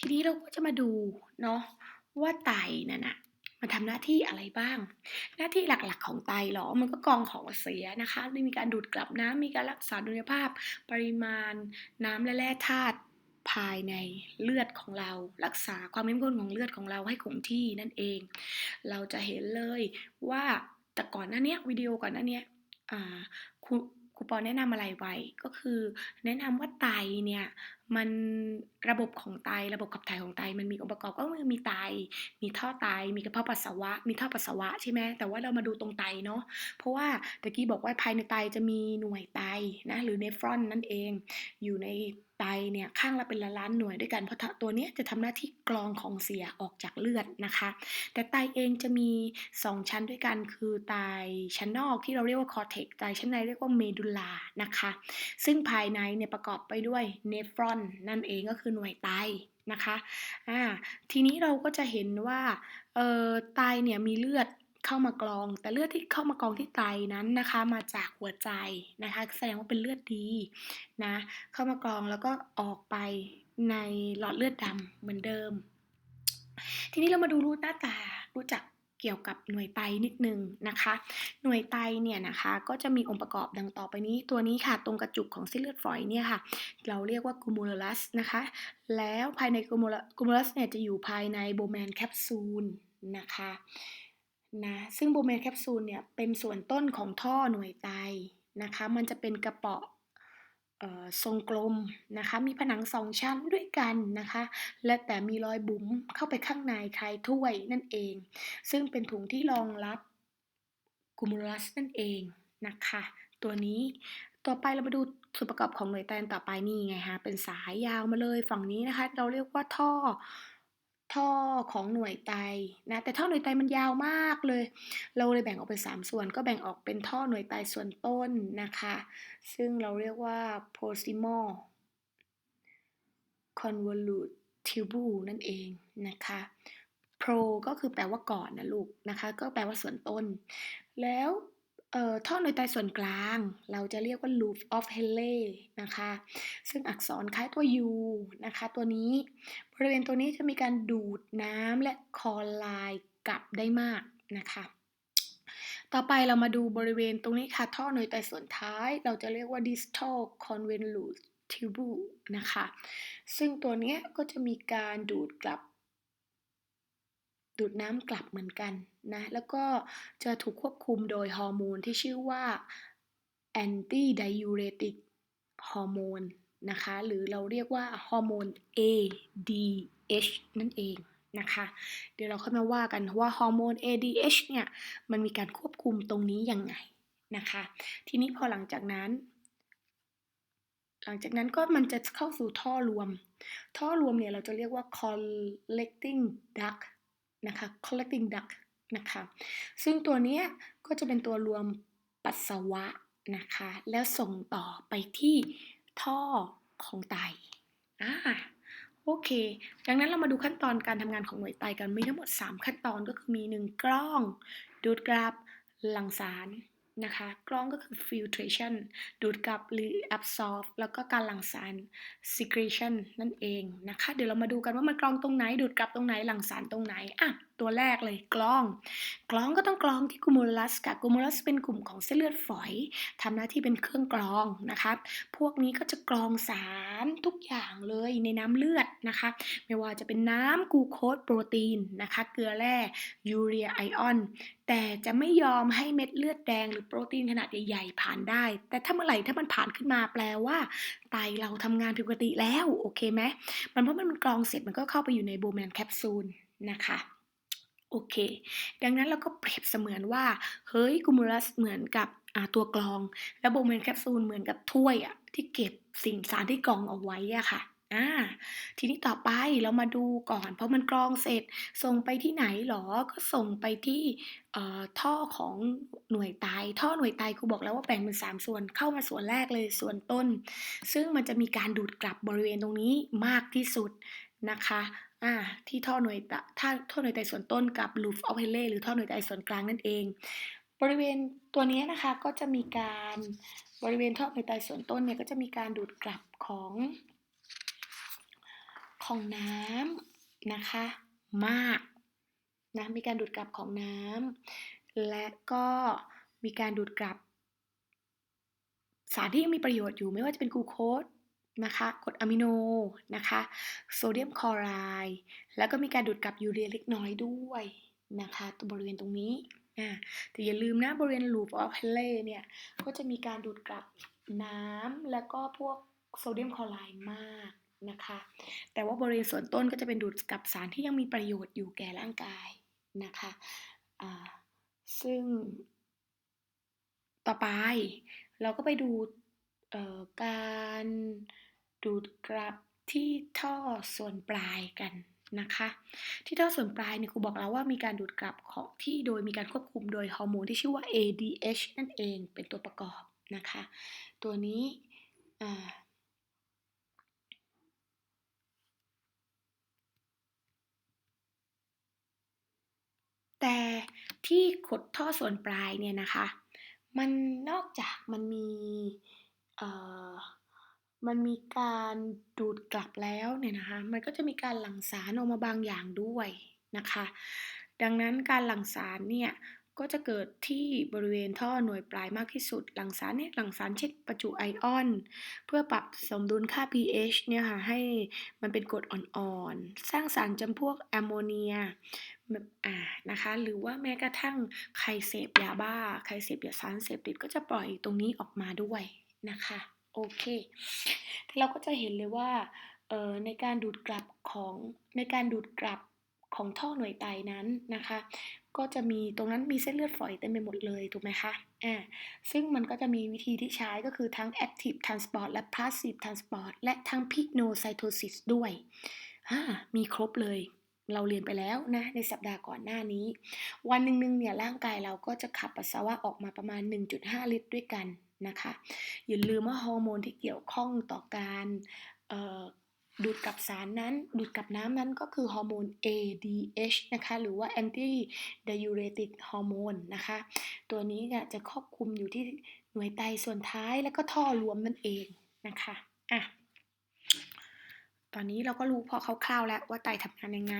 ทีนี้เราก็จะมาดูเนาะว่าไตนั่นน่ะมันทำหน้าที่อะไรบ้าง หน้าที่หลักๆของไตเหรอ มันก็กรองของเสียนะคะ มีการดูดกลับน้ำมีการรักษาดุลยภาพ ปริมาณ น้ำและแร่ธาตุภายในเลือดของเรา รักษาความเข้มข้นของเลือดของเราให้คงที่นั่นเอง เราจะเห็นเลยว่าแต่ก่อนหน้านี้วิดีโอก่อนหน้านี้ครู ครูปอแนะนำอะไรไว้ก็คือ แนะนำว่าไตเนี่ยมันระบบของไตระบบขับถ่ายของไตมันมีองค์ประกอบก็คือมีไต มีท่อไต มีกระเพาะปัสสาวะ มีท่อปัสสาวะใช่ไหมแต่ว่าเรามาดูตรงไตเนาะเพราะว่าตะกี้บอกว่าภายในไตจะมีหน่วยไตนะหรือเนฟรอนนั่นเองอยู่ใน ไตเนี่ยข้างละเป็นล้านหน่วยด้วยกัน เพราะตัวนี้จะทำหน้าที่กรองของเสียออกจากเลือดนะคะ แต่ไตเองจะมี 2 ชั้นด้วยกัน คือไตชั้นนอกที่เราเรียกว่าคอเทกไตชั้นในเรียกว่าเมดูลานะคะ ซึ่งภายในเนี่ยประกอบไปด้วยเนฟรอนนั่นเองก็คือหน่วยไตนะคะอ่าทีนี้เราก็จะเห็นว่าไตเนี่ยมีเลือด เข้ามากรอง แต่เลือดที่เข้ามากรองที่ไตนั้นนะคะ มาจากหัวใจนะคะ แสดงว่าเป็นเลือดดีนะเข้ามากรองแล้วก็ออกไปในหลอดเลือดดำเหมือนเดิม ทีนี้เรามาดูรูปหน้าตารู้จักเกี่ยวกับหน่วยไตนิดนึงนะคะ หน่วยไตเนี่ยนะคะก็จะมีองค์ประกอบดังต่อไปนี้ ตัวนี้ค่ะตรงกระจุกของเส้นเลือดฝอยเนี่ยค่ะ เราเรียกว่ากูมูลัสนะคะ แล้วภายในกูมูลัสเนี่ยจะอยู่ภายในโบแมนแคปซูลนะคะ นะซึ่งโบแมนแคปซูลเนี่ยเป็นส่วนต้นของท่อหน่วยไตนะคะมันจะเป็นกระเป๋าทรงกลมนะคะมีผนังสองชั้นด้วยกันนะคะและแต่มีรอยบุ๋มเข้าไปข้างในคล้ายถ้วยนั่นเอง ซึ่งเป็นถุงที่รองรับกูมูลัสนั่นเองนะคะตัวนี้ต่อไปเรามาดูส่วนประกอบของหน่วยไตต่อไปนี่ไงฮะเป็นสายยาวมาเลยฝั่งนี้นะคะ เราเรียกว่าท่อ ท่อของหน่วยไตนะแต่ท่อหน่วยไตมันยาวมากเลย เราเลยแบ่งออกเป็น 3 ส่วน ก็แบ่งออกเป็นท่อหน่วยไตส่วนต้นนะคะ ซึ่งเราเรียกว่า proximal convolute tubule นั่นเองนะคะ pro ก็คือแปลว่าก่อนนะลูกนะคะ ก็แปลว่าส่วนต้น แล้ว ท่อหน่วยไตส่วนกลาง เราจะเรียกว่า loop of Henle นะคะ ซึ่งอักษรคล้ายตัว U นะคะ ตัวนี้บริเวณตัวนี้จะมีการดูดน้ำและคอลายกลับได้มากนะคะ ต่อไปเรามาดูบริเวณตรงนี้ค่ะ ท่อหน่วยไตส่วนท้าย เราจะเรียกว่า distal convolute tubule นะคะ ซึ่งตัวนี้ก็จะมีการดูดกลับ ดูดน้ำกลับเหมือนกันนะแล้วก็จะถูกควบคุมโดยฮอร์โมนที่ชื่อว่า anti diuretic ฮอร์โมนนะคะหรือเราเรียกว่าฮอร์โมน ADH นั่นเองนะคะเดี๋ยวเราค่อยมาว่ากันว่าฮอร์โมน ADH เนี่ยมันมีการควบคุมตรงนี้ยังไงนะคะทีนี้พอหลังจากนั้น หลังจากนั้นก็มันจะเข้าสู่ท่อรวม ท่อรวมเนี่ยเราจะเรียกว่า collecting duct นะคะ collecting duct นะคะ ซึ่งตัวนี้ก็จะเป็นตัวรวมปัสสาวะนะคะ แล้วส่งต่อไปที่ท่อของไตอ่าโอเค ดังนั้นเรามาดูขั้นตอนการทำงานของหน่วยไตกัน มีทั้งหมด 3 ขั้นตอนก็คือมี 1 กล้อง ดูดกราบหลังสาร นะคะ กล้องก็คือ filtration ดูดกลับหรือ absorb แล้วก็การหลั่งสาร secretion นั่นเองนะคะ เดี๋ยวเรามาดูกันว่ามันกรองตรงไหน ดูดกลับตรงไหน หลั่งสารตรงไหน อะ ตัวแรกเลยกล้อง กล้องก็ต้องกรองที่กูมูลัสกับกูมูลัสเป็นกลุ่มของเส้นเลือดฝอยทำหน้าที่เป็นเครื่องกรองนะคะ พวกนี้ก็จะกรองสารทุกอย่างเลยในน้ำเลือดนะคะ ไม่ว่าจะเป็นน้ำกูโคสโปรตีนนะคะ เกลือแร่ยูเรียไอออน แต่จะไม่ยอมให้เม็ดเลือดแดงหรือโปรตีนขนาดใหญ่ๆผ่านได้ แต่ถ้าเมื่อไหร่ถ้ามันผ่านขึ้นมาแปลว่าไตเราทำงานผิดปกติแล้วโอเคไหมมันเพราะมันกรองเสร็จมันก็เข้าไปอยู่ในโบแมนแคปซูลนะคะโอเค ดังนั้นเราก็เปรียบเสมือนว่า เฮ้ยกูมูลัสเหมือนกับตัวกรอง แล้วโบเมนแคปซูลเหมือนกับถ้วยอะที่เก็บสิ่งสารที่กรองเอาไว้อะค่ะ อ่าทีนี้ต่อไปเรามาดูก่อนเพราะมันกรองเสร็จส่งไปที่ไหนหรอก็ส่งไปที่ท่อของหน่วยไตท่อหน่วยไตครูบอกแล้วว่าแบ่งเป็น 3 ส่วนเข้ามาส่วนแรกเลยส่วนต้น ซึ่งมันจะมีการดูดกลับบริเวณตรงนี้มากที่สุดนะคะอ่าที่ท่อหน่วยตถ้าท่อหน่วยไตส่วนต้นกับ loop of h e l l e หรือท่อหน่วยไตส่วนกลางนั่นเอง บริเวณตัวนี้นะคะก็จะมีการบริเวณท่อหน่วยไตส่วนต้นเนี่ยก็จะมีการดูดกลับของ ของน้ำนะคะ มากนะมีการดูดกลับของน้ำและก็มีการดูดกลับ สารที่ยังมีประโยชน์อยู่ไม่ว่าจะเป็นกลูโคสนะคะกรดอะมิโนนะคะโซเดียมคลอไรด์แล้วก็มีการดูดกลับยูเรียเล็กน้อยด้วยนะคะตรงบริเวณตรงนี้อ่าแต่อย่าลืมนะบริเวณลูปออฟเฮเล่เนี่ยก็จะมีการดูดกลับน้ำแล้วก็พวกโซเดียมคลอไรด์มาก นะคะ แต่ว่าบริเวณส่วนต้นก็จะเป็นดูดกลับสารที่ยังมีประโยชน์อยู่แก่ร่างกายนะคะซึ่งต่อไปเราก็ไปดูการดูดกลับที่ท่อส่วนปลายกันนะคะ ที่ท่อส่วนปลายเนี่ยครูบอกแล้วว่ามีการดูดกลับของที่โดยมีการควบคุมโดยฮอร์โมนที่ชื่อว่า ADH นั่นเองเป็นตัวประกอบนะคะ ตัวนี้ แต่ที่ขดท่อส่วนปลายเนี่ยนะคะ มันนอกจากมันมีเอ่อมันมีการดูดกลับแล้วเนี่ยนะคะ มันก็จะมีการหลั่งสารออกมาบางอย่างด้วยนะคะ ดังนั้นการหลั่งสารเนี่ยก็จะเกิดที่บริเวณท่อหน่วยปลายมากที่สุด หลั่งสารเนี่ยหลั่งสารเช่นประจุไอออน เพื่อปรับสมดุลค่า pH เนี่ยค่ะให้มันเป็นกรดอ่อนๆ สร้างสารจำพวกแอมโมเนีย แบบอ่านะคะ หรือว่าแม้กระทั่งใครเสพยาบ้า ใครเสพยาสารเสพติดก็จะปล่อยตรงนี้ออกมาด้วยนะคะโอเค เราก็จะเห็นเลยว่าเอ่อในการดูดกลับของในการดูดกลับของท่อหน่วยไตนั้นนะคะ ก็จะมีตรงนั้นมีเส้นเลือดฝอยเต็มไปหมดเลยถูกไหมคะอ่าซึ่งมันก็จะมีวิธีที่ใช้ก็คือทั้ง active transport และ passive transport และทั้ง pinocytosis ด้วยอ่ามีครบเลย เราเรียนไปแล้วนะในสัปดาห์ก่อนหน้านี้ วันหนึ่งๆเนี่ยร่างกายเราก็จะขับปัสสาวะออกมาประมาณ 1.5 ลิตรด้วยกันนะคะอย่าลืมว่าฮอร์โมนที่เกี่ยวข้องต่อการดูดกับสารนั้น ดูดกับน้ำนั้นก็คือฮอร์โมน ADH นะคะหรือว่า anti diuretic hormone นะคะตัวนี้เนี่ยจะครอบคลุมอยู่ที่หน่วยไตส่วนท้ายแล้วก็ท่อรวมนั่นเองนะคะอะ ตอนนี้เราก็รู้พอคร่าวๆแล้วว่าไตทำงานยังไง